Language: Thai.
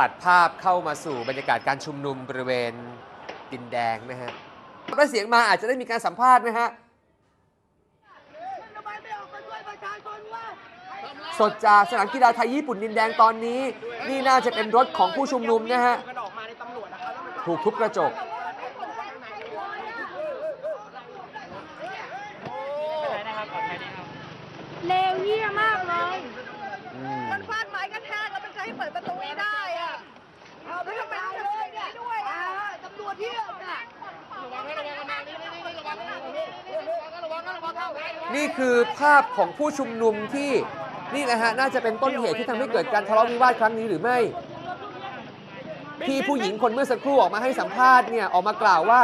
ตัดภาพเข้ามาสู่บรรยากาศการชุมนุมบริเวณดินแดงนะฮะถ้าเสียงมาอาจจะได้มีการสัมภาษณ์นะฮะทำไมไม่ออกมาช่วยประชาชนวะสดจากสนามกีฬาไทยญี่ปุ่นดินแดงตอนนี้ นี่น่าจะเป็นรถของผู้ชุมนุมนะฮะกันออกมาในตำรวจนะครับแล้วมันถูกทุบกระจก เลวเยี่ยมากเลยอืมมันฟาดไม้กระแทกแล้วมันใช้ให้เปิดประตูไม่ได้ นี่คือภาพของผู้ชุมนุมที่นี่แหละฮะน่าจะเป็นต้นเหตุที่ทำให้เกิดการทะเลาะวิวาทครั้งนี้หรือไม่ ที่ผู้หญิงคนเมื่อสักครู่ออกมาให้สัมภาษณ์เนี่ยออกมากล่าวว่า